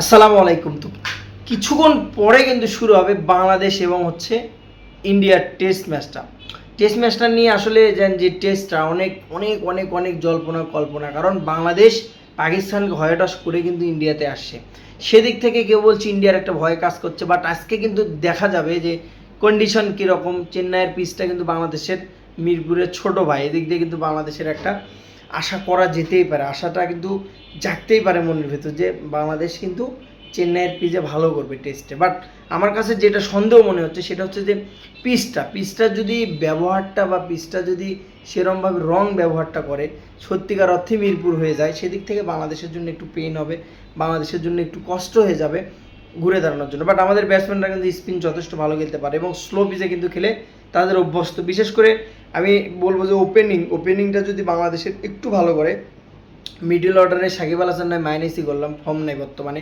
আসসালামু আলাইকুম তো। কিছুক্ষণ পরে কিন্তু শুরু হবে বাংলাদেশ এবং হচ্ছে ইন্ডিয়ার টেস্ট ম্যাচটা। টেস্ট ম্যাচটা নিয়ে আসলে যেন যে টেস্টটা অনেক অনেক অনেক অনেক জল্পনা কল্পনা। কারণ বাংলাদেশ পাকিস্তানকে হয়টাস করে কিন্তু ইন্ডিয়াতে আসছে। সেদিক থেকে কেউ বলছে ইন্ডিয়ার একটা ভয় কাজ করছে বাট আজকে কিন্তু দেখা যাবে যে কন্ডিশন কীরকম। চেন্নাইয়ের পিচটা কিন্তু বাংলাদেশের মিরপুরের ছোট ভাই, এদিক দিয়ে কিন্তু বাংলাদেশের একটা আশা করা যেতেই পারে, আশাটা কিন্তু জাগতেই পারে মনের ভেতর যে বাংলাদেশ কিন্তু চেন্নাইয়ের পিচে ভালো করবে টেস্টে বাট আমার কাছে যেটা সন্দেহ মনে হচ্ছে সেটা হচ্ছে যে পিচটা পিচটা যদি ব্যবহারটা বা পিচটা যদি সেরমভাবে রং ব্যবহারটা করে, সত্যিকার অর্থে মিরপুর হয়ে যায়, সেদিক থেকে বাংলাদেশের জন্য একটু পেইন হবে, বাংলাদেশের জন্য একটু কষ্ট হয়ে যাবে ঘুরে দাঁড়ানোর জন্য। বাট আমাদের ব্যাটসম্যানরা কিন্তু স্পিন যথেষ্ট ভালো খেলতে পারে এবং স্লো পিচে কিন্তু খেলে তাদের অভ্যস্ত। বিশেষ করে আমি বলব যে ওপেনিং ওপেনিংটা যদি বাংলাদেশের একটু ভালো করে মিডল অর্ডারে সাকিব আল হাসান নয় মাইনাসই করলাম ফর্ম নেই বর্তমানে।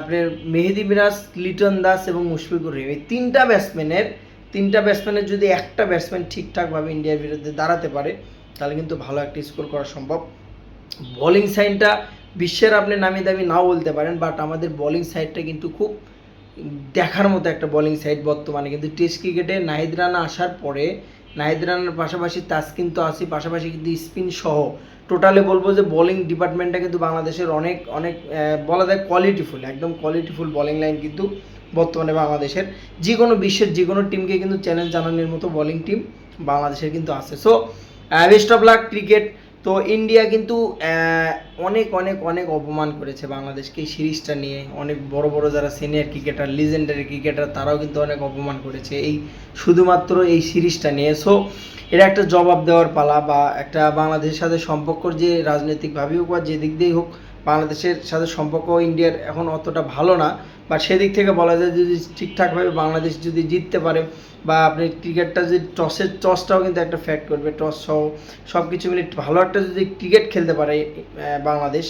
আপনার মেহেদি মিরাজ, লিটন দাস এবং মুশফিকুর রহিম, এই তিনটা ব্যাটসম্যানের তিনটা ব্যাটসম্যানের যদি একটা ব্যাটসম্যান ঠিকঠাকভাবে ইন্ডিয়ার বিরুদ্ধে দাঁড়াতে পারে, তাহলে কিন্তু ভালো একটা স্কোর করা সম্ভব। বোলিং সাইনটা বিশ্বের আপনি নামি দামি নাও বলতে পারেন বাট আমাদের বোলিং সাইডটা কিন্তু খুব দেখার মতো একটা বোলিং সাইড বর্তমানে। কিন্তু টেস্ট ক্রিকেটে নাহিদ রানা আসার পরে নাহিদ পাশাপাশি তাসকিন তো আসি পাশাপাশি কিন্তু স্পিন সহ। টোটালে বলব যে বোলিং ডিপার্টমেন্টটা কিন্তু বাংলাদেশের অনেক অনেক বলা যায় কোয়ালিটিফুল একদম কোয়ালিটিফুল বোলিং লাইন কিন্তু বর্তমানে বাংলাদেশের। যে কোনো বিশ্বের যে কোনো টিমকে কিন্তু চ্যালেঞ্জ জানানোর মতো বোলিং টিম বাংলাদেশের কিন্তু আছে। So best of luck cricket তো ইন্ডিয়া কিন্তু অনেক অনেক অনেক অপমান করেছে বাংলাদেশকে এই সিরিজটা নিয়ে। অনেক বড় বড় যারা সিনিয়র ক্রিকেটার লিজেন্ডারি ক্রিকেটার তারাও কিন্তু অনেক অপমান করেছে এই, শুধুমাত্র এই সিরিজটা নিয়ে। সো এটা একটা জবাব দেওয়ার পালা বা একটা বাংলাদেশের সাথে সম্পর্ক যে রাজনৈতিকভাবেই হোক বা যে দিক দিয়েই হোক বাংলাদেশের সাথে সম্পর্ক ইন্ডিয়ার এখন অতটা ভালো না। বা সেদিক থেকে বলা যায় যদি ঠিকঠাকভাবে বাংলাদেশ যদি জিততে পারে বা আপনি ক্রিকেটটা যদি টসের টসটাও কিন্তু একটা ফ্যাক্ট করবে, টস সহ সব কিছু মিলে ভালো একটা যদি ক্রিকেট খেলতে পারে বাংলাদেশ,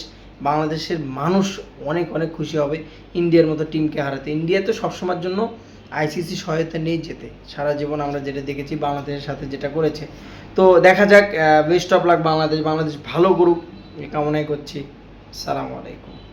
বাংলাদেশের মানুষ অনেক অনেক খুশি হবে ইন্ডিয়ার মতো টিমকে হারাতে। ইন্ডিয়া তো সবসময়ের জন্য আইসিসি সহায়তা নেই যেতে সারা জীবন আমরা যেটা দেখেছি বাংলাদেশের সাথে যেটা করেছে। তো দেখা যাক best of luck Bangladesh Bangladesh ভালো করুক কামনাই করছি। সালামু আলাইকুম।